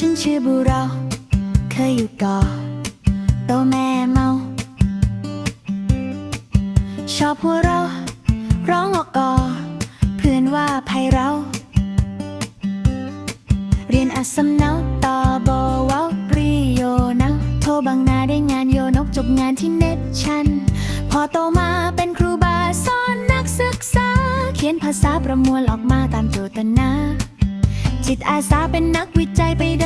ฉันชื่อบุเรา เคยอยู่ก่อโตแม่เมา ชอบหัวเรา ร้องออกกอเพื่อนว่าไพเรา เรียนอัสสำเนาต่อบอวาปริโยนะโทรบางนาได้งานโยนกจบงานที่เน็ตชัน พอโตมาเป็นครูบาสอนนักศึกษา เขียนภาษาประมวลออกมาตามโจทนาจิตอาสาเป็นนักวิจัยไปเดิน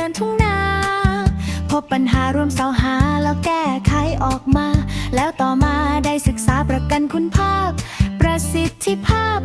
บปัญหาร่วมเสาหาแล้วแก้ไขออกมา แล้วต่อมาได้ศึกษาประกันคุณภาพ ประสิทธิภาพ